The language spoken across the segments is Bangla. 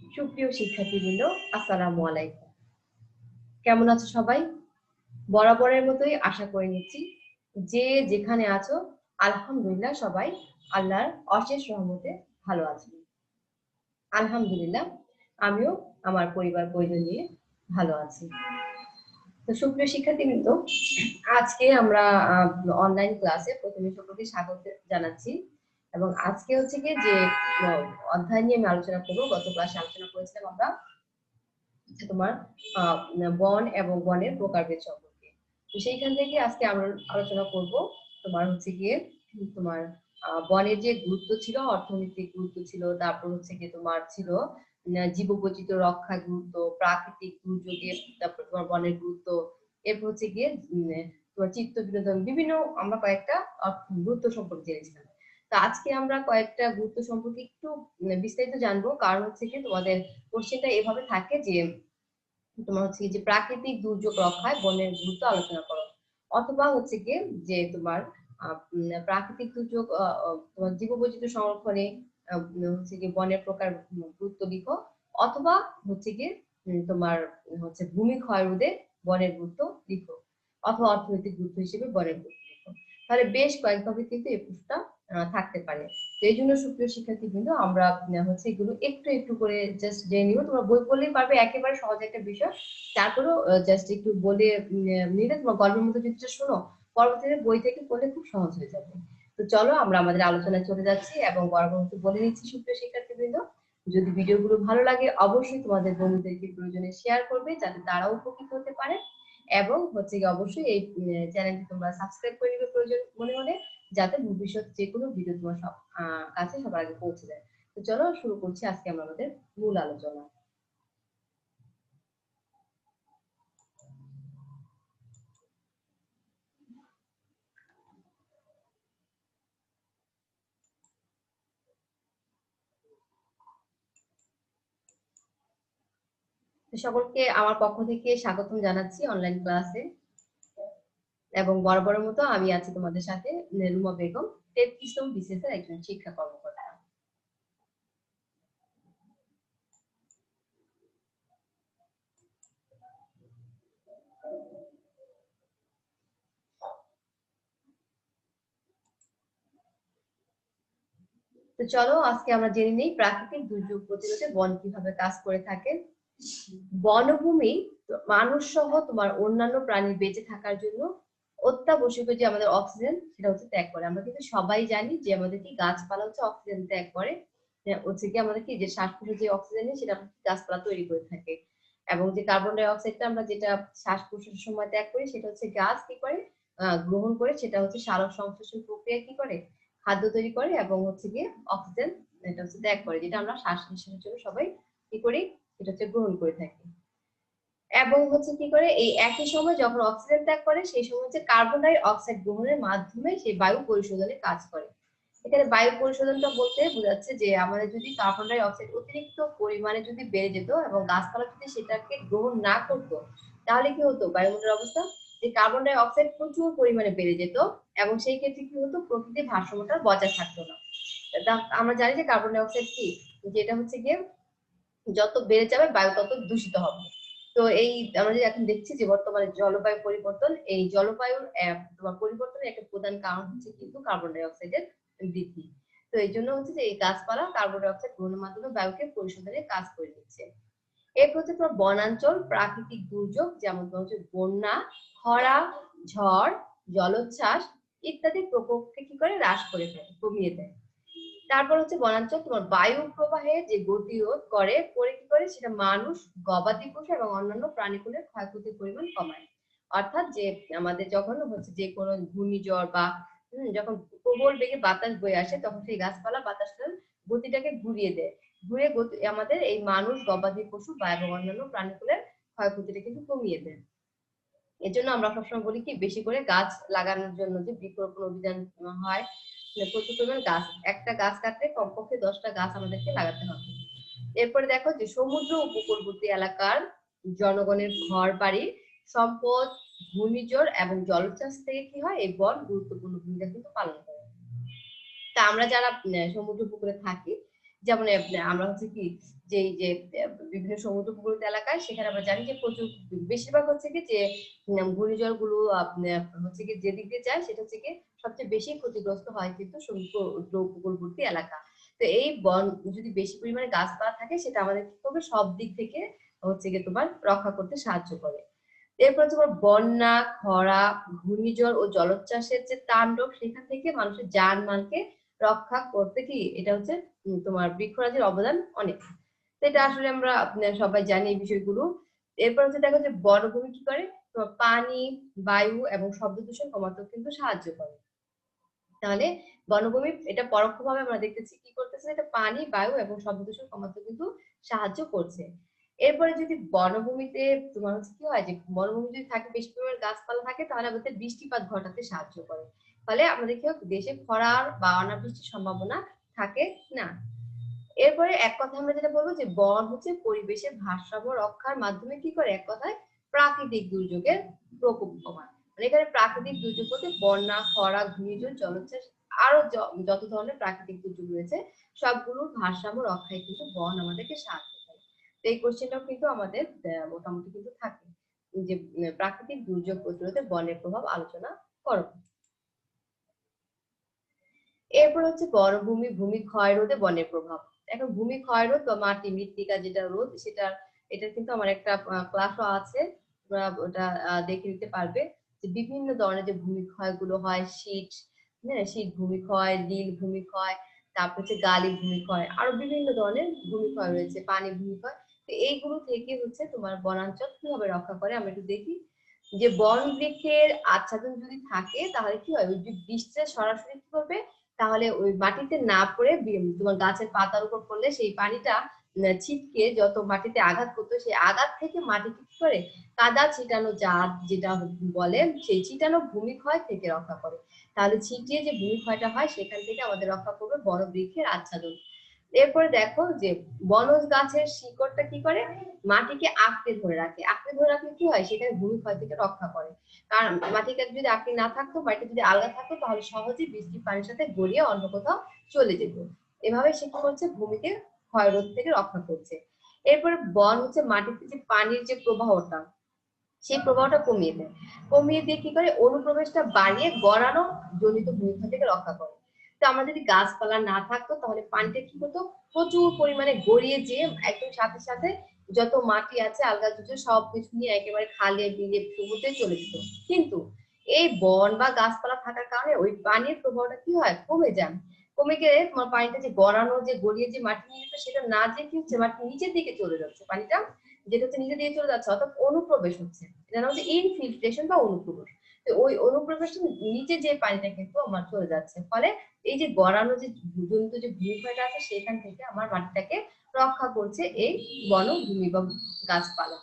সুপ্রিয় শিক্ষার্থীবৃন্দ, আসসালামু আলাইকুম। কেমন আছো সবাই? বরাবরের মতোই আশা করে নিচ্ছি যে যেখানে আছো, আলহামদুলিল্লাহ সবাই আল্লাহর অশেষ রহমতে ভালো আছি। আলহামদুলিল্লাহ, আমিও আমার পরিবার পরিজন নিয়ে ভালো আছি। তো সুপ্রিয় শিক্ষার্থীবৃন্দ, আজকে আমরা অনলাইন ক্লাসে প্রথমে সকলকে স্বাগত জানাচ্ছি। এবং আজকে হচ্ছে কি যে অধ্যায় নিয়ে আমি আলোচনা করব গত ক্লাসে আলোচনা করেছিলাম আমরা তোমার বন এবং বনের প্রকারভেদ সম্পর্কে। তো সেইখান থেকে আজকে আমরা আলোচনা করব তোমার হচ্ছে গিয়ে তোমার বনের যে গুরুত্ব ছিল অর্থনৈতিক গুরুত্ব ছিল তারপর হচ্ছে গিয়ে তোমার ছিল আহ, জীববৈচিত্র্য রক্ষার গুরুত্ব প্রাকৃতিক দুর্যোগের তারপর তোমার বনের গুরুত্ব এরপর হচ্ছে গিয়ে তোমার চিত্ত বিনোদন বিভিন্ন আমরা কয়েকটা গুরুত্ব সম্পর্কে জেনেছিলাম। আজকে আমরা কয়েকটা গুরুত্ব সম্পর্কে একটু বিস্তারিত জানব। কারণ হচ্ছে কি, তোমাদের কোশ্চেনটা এভাবে থাকে যে, তোমার হচ্ছে যে প্রাকৃতিক দুর্যোগ রক্ষায় বনের গুরুত্ব আলোচনা করো। অথবা হচ্ছে কি যে তোমার প্রাকৃতিক দুর্যোগ তোমার জীববৈচিত্র্য সংরক্ষণে হচ্ছে কি বনের প্রকার গুরুত্ব লিখো অথবা হচ্ছে কি তোমার হচ্ছে ভূমি ক্ষয় রোধে বনের গুরুত্ব লিখো অথবা অর্থনৈতিক গুরুত্ব হিসেবে বনের গুরুত্ব লিখো তাহলে বেশ কয়েকভাবে কিন্তু এই প্রশ্নটা থাকতে পারে। তো এই জন্য সুপ্রিয় শিক্ষার্থী কিন্তু আমরা হচ্ছে এগুলো একটু একটু করে জাস্ট জেনে নিব। তোমরা বই পড়লেই পারবে, একেবারে সহজ একটা বিষয়। তারপরেও জাস্ট একটু বলে নিলে তোমার গল্পের মতো যদি শোনো, পরবর্তীতে বই থেকে পড়লে খুব সহজ হয়ে যাবে। তো চলো, আমরা আমাদের আলোচনায় চলে যাচ্ছি এবং বরাবর বলে নিচ্ছি সুপ্রিয় শিক্ষার্থীবৃন্দ। যদি ভিডিওগুলো ভালো লাগে, অবশ্যই তোমাদের বন্ধুদেরকে প্রয়োজনে শেয়ার করবে, যাতে তারাও উপকৃত হতে পারে। এবং হচ্ছে অবশ্যই এই চ্যানেলটি তোমরা সাবস্ক্রাইব করে নিবে প্রয়োজন মনে হলে। যাতে ভবিষ্যৎ যে কোনো ভিডিও তোমার সব কাছে সবার আগে পৌঁছে যায়। তো চলো শুরু করছি আজকে আমরা আমাদের মূল আলোচনা। সকলকে আমার পক্ষ থেকে স্বাগতম জানাচ্ছি অনলাইন ক্লাসে এবং বরাবরের মতো আমি আছি তোমাদের সাথে নেলুমা বেগম, তেত্রিশতম এর একজন শিক্ষা কর্মকর্তা। তো চলো, আজকে আমরা জেনে নিই প্রাকৃতিক দুর্যোগ প্রতিরোধে বন কীভাবে কাজ করে থাকে। বনভূমি মানুষ সহ তোমার অন্যান্য প্রাণী বেঁচে থাকার জন্য অত্যাবশ্যক যে আমাদের অক্সিজেন সেটা হচ্ছে ত্যাগ করে। আমরা কিন্তু সবাই জানি যে আমাদের কি গাছপালা হচ্ছে অক্সিজেন ত্যাগ করে। হচ্ছে কি আমাদের কি, যে শ্বাস যে অক্সিজেন সেটা গাছপালা তৈরি করে থাকে। এবং যে কার্বন ডাই অক্সাইডটা আমরা যেটা শ্বাস প্রশ্বাসের সময় ত্যাগ করি, সেটা হচ্ছে গাছ কি করে? গ্রহণ করে, সেটা হচ্ছে সালোক সংশ্লেষণ প্রক্রিয়া কি করে? খাদ্য তৈরি করে এবং হচ্ছে গিয়ে অক্সিজেন এটা হচ্ছে ত্যাগ করে, যেটা আমরা শ্বাস নিঃশ্বাসের জন্য সবাই কি করি? সেটা হচ্ছে গ্রহণ করে থাকি। এবং হচ্ছে কি করে, এই একই সময় যখন অক্সিজেন ত্যাগ করে, সেই সময় হচ্ছে কার্বন ডাই অক্সাইড গ্রহণের মাধ্যমে সেই বায়ু পরিশোধনে কাজ করে। এখানে বায়ু পরিশোধনটা বলতে বোঝাচ্ছে যে, আমাদের যদি কার্বন ডাই অক্সাইড অতিরিক্ত পরিমাণে যদি বেড়ে যেত এবং গাছপালা যদি সেটাকে গ্রহণ না করতো, তাহলে কি হতো বায়ুমণ্ডলের অবস্থা? যে কার্বন ডাই অক্সাইড প্রচুর পরিমাণে বেড়ে যেত এবং সেই ক্ষেত্রে কি হতো? প্রকৃতির ভারসাম্যটা বজায় থাকতো না। আমরা জানি যে কার্বন ডাই অক্সাইড কি যেটা হচ্ছে গিয়ে যত বেড়ে যাবে বায়ু তত দূষিত হবে। তো এই আমরা যে এখন দেখছি যে বর্তমানে জলবায়ু পরিবর্তন, এই জলবায়ুর তোমার পরিবর্তনের একটা প্রধান কারণ হচ্ছে কিন্তু কার্বন ডাই অক্সাইডের বৃদ্ধি। তো এই জন্য হচ্ছে যে এই গাছপালা কার্বন ডাই অক্সাইড গ্রহণের মাধ্যমে বায়ুকে পরিশোধনের কাজ করে দিচ্ছে এরপর হচ্ছে তোমার বনাঞ্চল, প্রাকৃতিক দুর্যোগ যেমন তোমার হচ্ছে বন্যা, খরা, ঝড়, জলোচ্ছ্বাস ইত্যাদি প্রকোপকে কি করে হ্রাস করে দেয় কমিয়ে দেয়। তারপর হচ্ছে বনাঞ্চল, তোমার বায়ু প্রবাহে যে গতিরোধ করে করে কি করে? সেটা মানুষ গবাদি পশু এবং অন্যান্য প্রাণীকুলের ক্ষয়ক্ষতির পরিমাণ কমায়। অর্থাৎ যে আমাদের যখন হচ্ছে যে কোনো ঘূর্ণিঝড় বা যখন প্রবল বেগে বাতাস বয়ে আসে, তখন সেই গাছপালা বাতাসটার গতিটাকে ঘুরিয়ে দেয়। ঘুরে গতি, আমাদের এই মানুষ, গবাদি পশু বা এবং অন্যান্য প্রাণীকুলের ক্ষয়ক্ষতিটা কিন্তু কমিয়ে দেয়। এর জন্য আমরা সবসময় বলি কি, বেশি করে গাছ লাগানোর জন্য যে বৃক্ষরোপণ অভিযান হয় প্রচুর গাছ একটা গাছ কাটতে কমপক্ষে দশটা গাছ আমাদেরকে লাগাতে হবে। এরপরে দেখো যে সমুদ্র উপকূলবর্তী এলাকার জনগণের ঘর বাড়ি সম্পদ ঘূর্ণিঝড় এবং জলোচ্ছ্বাস থেকে কি হয়? এই বন গুরুত্বপূর্ণ ভূমিকা কিন্তু পালন করে। তা আমরা যারা সমুদ্র উপকূলে থাকি যেমন আমরা হচ্ছে কি যে যে বিভিন্ন সমুদ্র উপকূলত এলাকায় সেখানে আমরা জানি যে প্রচুর বেশিরভাগ হচ্ছে কি যে উম, ঘূর্ণিঝড়গুলো আপনার হচ্ছে কি যেদিক দিয়ে যায় সেটা হচ্ছে কি সবচেয়ে বেশি ক্ষতিগ্রস্ত হয় কিন্তু উপকূলবর্তী এলাকা। তো এই বন যদি বেশি পরিমাণে গাছপালা থাকে, সেটা আমাদের কি করবে? সব দিক থেকে হচ্ছে গিয়ে তোমার রক্ষা করতে সাহায্য করে। এরপর তোমার বন্যা, খরা, ঘূর্ণিঝড় ও জলোচ্ছ্বাসের যে তাণ্ডব, সেখান থেকে মানুষের যান যানমালকে রক্ষা করতে কি এটা হচ্ছে তোমার বৃক্ষরাজির অবদান অনেক। এটা আসলে আমরা সবাই জানি এই বিষয়গুলো। এরপর হচ্ছে দেখো যে বনভূমি কি করে? তোমার পানি, বায়ু এবং শব্দ দূষণ কমাতেও কিন্তু সাহায্য করে। তাহলে বনভূমি এটা পরোক্ষভাবে আমরা দেখতেছি কি করতেছে এটা পানি বায়ু এবং শব্দ দূষণ কমাতে কিন্তু সাহায্য করছে। এরপরে যদি বনভূমিতে তোমার হচ্ছে কি হয় যে বনভূমি যদি থাকে বেশি পরিমাণ গাছপালা থাকে তাহলে আমাদের বৃষ্টিপাত ঘটাতে সাহায্য করে। ফলে কি হয়, দেশে খরার বা অনাবৃষ্টির সম্ভাবনা থাকে না। এরপরে এক কথা আমরা যেটা বলব যে বন হচ্ছে পরিবেশের ভারসাম্য রক্ষার মাধ্যমে কি করে? এক কথায় প্রাকৃতিক দুর্যোগের প্রকোপ কমায়। মানে এখানে প্রাকৃতিক দুর্যোগ বলতে বন্যা, খরা, ঘূর্ণিঝড়, জলোচ্ছ্বাস, আরও যত ধরনের প্রাকৃতিক দুর্যোগ রয়েছে, সবগুলোর ভারসাম্য রক্ষায় কিন্তু বন আমাদেরকে সাহায্য করে। তো এই কোশ্চেনটাও কিন্তু আমাদের মোটামুটি কিন্তু থাকে যে প্রাকৃতিক দুর্যোগ প্রতিরোধে বনের প্রভাব আলোচনা করো। এরপর হচ্ছে বনভূমি ভূমি ক্ষয় রোধে বনের প্রভাব। এখন ভূমি ক্ষয় রোধ বা মাটি, মৃত্তিকা যেটা রোধ সেটা এটা কিন্তু আমার একটা ক্লাসও আছে ওটা দেখে নিতে পারবে। যে বিভিন্ন ধরনের যে ভূমিক্ষয়গুলো হয়, শীত হ্যাঁ শীত ভূমিক্ষয়, নীল ভূমিক্ষয়, তারপর হচ্ছে গালি ভূমিক্ষয়, আরও বিভিন্ন ধরনের ভূমিক্ষয় রয়েছে, পানি ভূমিক্ষয়। তো এইগুলো থেকে হচ্ছে তোমার বনাঞ্চল কীভাবে রক্ষা করে? আমরা একটু দেখি। যে বন বৃক্ষের আচ্ছাদন যদি থাকে, তাহলে কি হয়? ওই বৃষ্টিটা সরাসরি কি করবে? তাহলে ওই মাটিতে না পড়ে তোমার গাছের পাতার উপর পড়লে সেই পানিটা ছিটকে যত মাটিতে আঘাত করতো, সেই আঘাত থেকে মাটি কি করে কাদা ছিটানো জাত যেটা বলে সেই ছিটানো ভূমিক্ষয় থেকে রক্ষা করে। তাহলে ছিটিয়ে যে ভূমিক্ষয়টা হয়, সেখান থেকে আমাদের রক্ষা করবে বড় বৃক্ষের আচ্ছাদন। এরপরে দেখো যে বনজ গাছের শিকড়টা কি করে? মাটিকে আঁকড়ে ধরে রাখে। আঁকড়ে ধরে রাখলে কি হয়? সেখানে ভূমিক্ষয় থেকে রক্ষা করে। কারণ মাটিকে যদি আঁকড়ে না থাকতো, মাটি যদি আলগা থাকতো, তাহলে সহজেই বৃষ্টির পানির সাথে গড়িয়ে অন্য কোথাও চলে যেত। এভাবে সে কি করছে? ভূমিকে ক্ষয়রোধ থেকে রক্ষা করছে। এরপরে বন হচ্ছে মাটিতে যে পানির যে প্রবাহটা, সেই প্রবাহটা কমিয়ে দেয়। কমিয়ে দিয়ে কি করে? অনুপ্রবেশটা বাড়িয়ে গড়ানো জনিত ভূমিক্ষয় থেকে রক্ষা করে। তো আমরা যদি গাছপালা না থাকতো, তাহলে পানিটা কি হতো? প্রচুর পরিমাণে গড়িয়ে যেয়ে একদম সাথে সাথে যত মাটি আছে, আলগা জুজে সব কিছু নিয়ে একেবারে খালে বিলে সমুদ্রে চলে যেত। কিন্তু এই বন বা গাছপালা থাকার কারণে ওই পানির প্রবাহটা কি হয়? কমে যায়। কমে গেলে তোমার পানিটা যে গড়ানো, যে গড়িয়ে যে মাটি নিয়ে যেত সেটা না যে কি হচ্ছে মাটি নিচের দিকে চলে যাচ্ছে। পানিটা যেটা হচ্ছে নিচে দিয়ে চলে যাচ্ছে, অর্থাৎ অনুপ্রবেশ হচ্ছে। এটা নাম হচ্ছে ইনফিল্ট্রেশন বা অনুপ্রবেশ। তো ওই অনুপ্রবেশ নিচে যে পানিটা কিন্তু আমার চলে যাচ্ছে। ফলে এই যে গড়ানো যে জনিত যে ভূমিক্ষয়টা আছে, সেখান থেকে আমার মাটিটাকে রক্ষা করছে এই বনভূমি বা গাছপালা।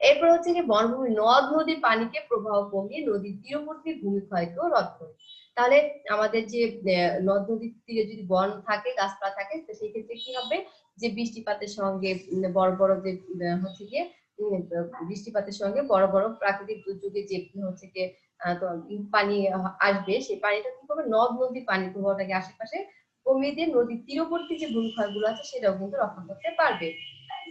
এরপর হচ্ছে কি বনভূমি নদ নদীর পানিকে প্রবাহ কমিয়ে নদীর তীরবর্তী ভূমিক্ষয়কেও রোধ করে। তাহলে আমাদের যে নদ নদীর তীরে যদি বন থাকে, গাছপালা থাকে, তো সেই ক্ষেত্রে কি হবে? যে বৃষ্টিপাতের সঙ্গে বড় বড় যে হচ্ছে গিয়ে বৃষ্টিপাতের সঙ্গে বড় বড় প্রাকৃতিক দুর্যোগে যে, হচ্ছে গিয়ে পানি আসবে, সেই পানিটা কি করবে? নদ নদীর পানি প্রবাহটাকে আশেপাশে কমিয়ে দিয়ে নদীর তীরবর্তী যে ভূমিক্ষয়গুলো আছে, সেটাও কিন্তু রক্ষা করতে পারবে।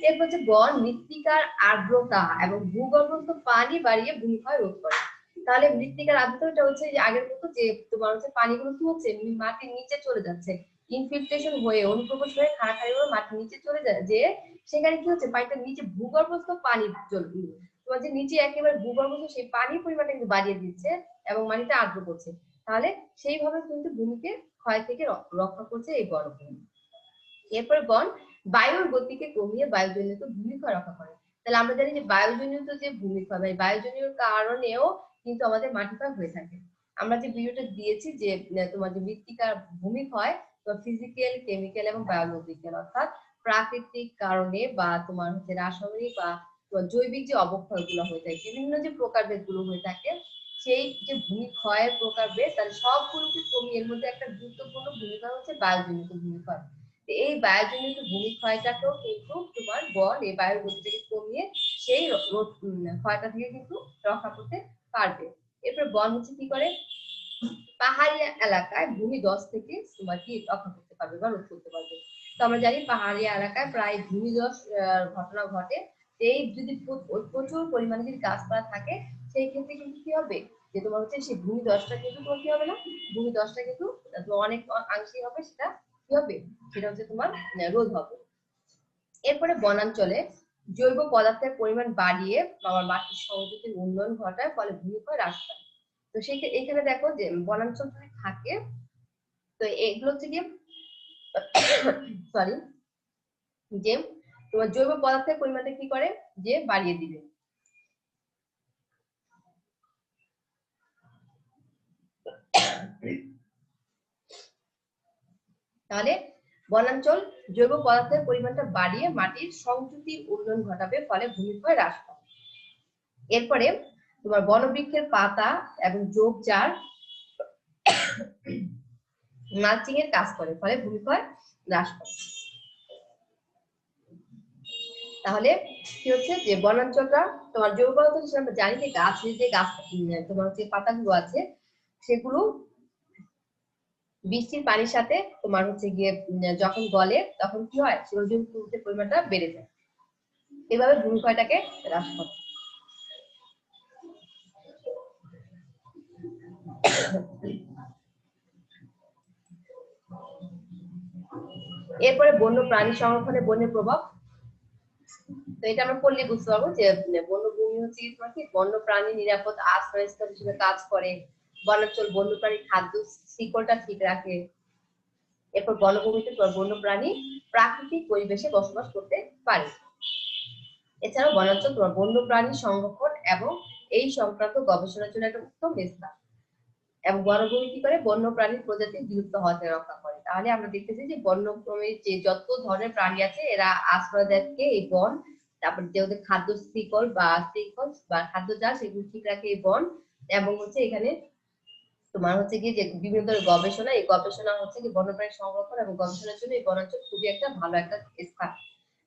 এরপর হচ্ছে বন, মৃত্তিকার আর্দ্রতা এবং ভূগর্ভস্থ পানি বাড়িয়ে ভূমিক্ষয় রোধ করে। তাহলে মৃত্তিকার আর্দ্রতাটা হচ্ছে যে আগের মতো যে তোমার হচ্ছে পানিগুলো কি হচ্ছে মাটির নিচে চলে যাচ্ছে। ইনফিল্ট্রেশন হয়ে, অনুপ্রবেশ হয়ে খাড়াখাড়ি হয়ে মাটির নিচে চলে যায়, যে সেখানে কি হচ্ছে? পানিটার নিচে ভূগর্ভস্থ পানি তোমার যে নিচে একেবারে ভূগর্ভস্থ সেই পানির পরিমাণটা কিন্তু বাড়িয়ে দিচ্ছে এবং মাটিটা আর্দ্র করছে। তাহলে সেইভাবে কিন্তু ভূমিকে ক্ষয় থেকে রক্ষা করছে এই বনভূমি এরপর বন, বায়ুর গতিকে কমিয়ে বায়ুজনিত ভূমিক্ষয় রক্ষা করে। তাহলে আমরা জানি যে বায়ুজনিত যে ভূমিক্ষয় বা এই বায়ুজনিত কারণেও কিন্তু আমাদের মাটি ক্ষয় হয়ে থাকে। আমরা যে ভিডিওটা দিয়েছি যে তোমার যে মৃত্তিকার ভূমিক্ষয় ফিজিক্যাল কেমিক্যাল এবং বায়োলজিক্যাল অর্থাৎ প্রাকৃতিক কারণে বা তোমার হচ্ছে রাসায়নিক বা তোমার জৈবিক যে অবক্ষয়গুলো হয়ে থাকে, বিভিন্ন যে প্রকারভেদগুলো হয়ে থাকে, সেই যে ভূমিক্ষয়ের প্রকারভেদ, তাহলে সবগুলোকে কমিয়ে, এর মধ্যে একটা গুরুত্বপূর্ণ ভূমিকা হচ্ছে বায়ুজনিত ভূমিক্ষয় তো এই বায়ুজনিত ভূমিক্ষয়টাকেও কিন্তু তোমার বন, এই বায়ুর গতিটাকে কমিয়ে সেই ক্ষয়টা থেকে কিন্তু রক্ষা করতে পারবে। এরপর বন হচ্ছে কি করে? পাহাড়ি এলাকায় ভূমি দশ থেকে তোমার কি রক্ষা করতে পারবে বা রোধ করতে পারবে। তো আমরা জানি পাহাড়ি এলাকায় প্রায় ভূমিধস আহ, ঘটনা ঘটে। এই যদি প্রচুর পরিমাণে যদি গাছপালা থাকে সেই ক্ষেত্রে কিন্তু কি হবে? যে তোমার হচ্ছে সেই ভূমিধসটা কিন্তু তোমার কি হবে না? ভূমিধসটা কিন্তু অনেক আংশিক হবে সেটা কি হবে? সেটা হচ্ছে তোমার রোধ হবে। এরপরে বনাঞ্চলে জৈব পদার্থের পরিমাণ বাড়িয়ে আমার মাটির সংযুতির উন্নয়ন ঘটায়, ফলে ভূমিক্ষয় হ্রাস পায়। তো সেই এখানে দেখো যে বনাঞ্চল যদি থাকে। তো এগুলো হচ্ছে কি সরি যে তোমার জৈব পদার্থের পরিমাণটা কি করে? যে বাড়িয়ে দিবে। তাহলে বনাঞ্চল জৈব পদার্থের পরিমাণটা বাড়িয়ে মাটির সংযুতি উন্নয়ন ঘটাবে, ফলে ভূমিক্ষয় হ্রাস পায় এরপরে তোমার বনবৃক্ষের পাতা এবং ঝোপঝাড় মালচিং এর কাজ করে, ফলে ভূমিক্ষয় হ্রাস পায় তাহলে কি হচ্ছে যে বনাঞ্চলটা তোমার জৈব পদার্থ হিসেবে আমরা জানি যে গাছের যে গাছ তোমার যে পাতাগুলো আছে, সেগুলো বৃষ্টির পানির সাথে তোমার হচ্ছে গিয়ে যখন গলে তখন কি হয়? জৈব পদার্থের পরিমাণটা বেড়ে যায়। এভাবে ভূমিক্ষয়টাকে হ্রাস করে। এরপরে বন্য প্রাণী সংরক্ষণে বন্যের প্রভাব। তো এটা আমরা পড়লে বুঝতে পারব যে বন্যভূমি হচ্ছে বন্য প্রাণী নিরাপদ আশ্রয়স্থল হিসেবে কাজ করে। বনাঞ্চল বন্য প্রাণী খাদ্য শিকড়টা ঠিক রাখে। এরপর বনভূমিতে তোমার বন্য প্রাণী প্রাকৃতিক পরিবেশে বসবাস করতে পারে। এছাড়াও বনাঞ্চল তোমার বন্য প্রাণী সংরক্ষণ এবং এই সংক্রান্ত গবেষণার জন্য একটা উত্তম স্থান এবং বনভূমি কি করে? বন্য প্রাণীর প্রজাতি বিলুপ্ত হওয়া থেকে রক্ষা করে। তাহলে আমরা দেখতেছি যে বন্যভূমির যে যত ধরনের প্রাণী আছে, এরা আশ্রয় দেখে এই বন। তারপর যে ওদের খাদ্য শিকল বা শিকল বা খাদ্য যা সেগুলো ঠিক রাখে এই বন। এবং হচ্ছে এখানে তোমার হচ্ছে কি যে বিভিন্ন ধরনের গবেষণা এই গবেষণা হচ্ছে কি বন্যপ্রাণী সংরক্ষণ এবং গবেষণার জন্য এই বনাঞ্চল খুবই একটা ভালো একটা স্থান।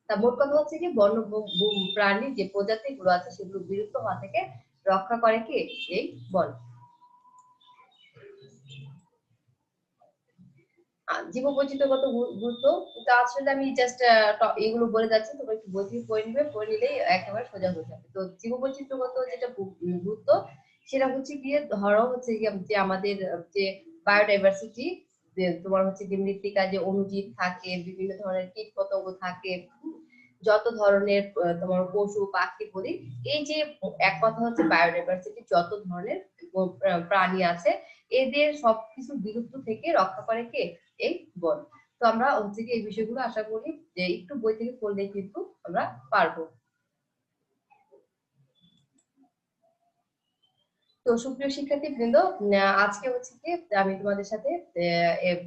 তা মোট কথা হচ্ছে কি বন্য ভূ- যে প্রজাতি গুলো আছে সেগুলো বিলুপ্ত হওয়া থেকে রক্ষা করে কি? এই বন। আহ, জীববৈচিত্র্যগত গু- গুরুত্ব। তো আসলে আমি জাস্ট এগুলো বলে যাচ্ছি তোমরা একটু বই থেকে পড়ে নিবে পড়ে নিলেই একেবারে সোজা হয়ে যাবে। তো জীববৈচিত্র্যগত যেটা গুরুত্ব সেটা হচ্ছে গিয়ে ধরো হচ্ছে যে আমাদের, যে বায়োডাইভার্সিটি যে তোমার হচ্ছে যে মৃত্তিকা যে অণুজীব থাকে, বিভিন্ন ধরনের কীট পতঙ্গ থাকে, যত ধরনের তোমার পশু, পাখি বলি এই যে এক কথা হচ্ছে বায়োডাইভার্সিটি যত ধরনের প্রাণী আছে, এদের সবকিছু বিলুপ্ত থেকে রক্ষা করে কে? এই বন। তো আমরা হচ্ছে কি এই বিষয়গুলো আশা করি যে একটু বই থেকে পড়লে কিন্তু আমরা পারব। তো সুপ্রিয় শিক্ষার্থী বৃন্দ আজকে হচ্ছে কি আমি তোমাদের সাথে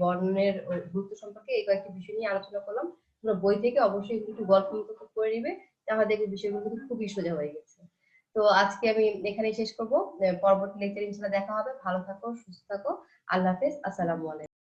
বনের গুরুত্ব সম্পর্কে এই কয়েকটি বিষয় নিয়ে আলোচনা করলাম। তোমরা বই থেকে অবশ্যই একটু গল্প মতো করে নিবে। তাহলে দেখবে বিষয়গুলো কিন্তু খুবই সোজা হয়ে গেছে। তো আজকে আমি এখানেই শেষ করব। পরবর্তী লেকচার ইনশাল্লাহ দেখা হবে। ভালো থাকো, সুস্থ থাকো। আল্লাহ হাফেজ। আসসালামু আলাইকুম।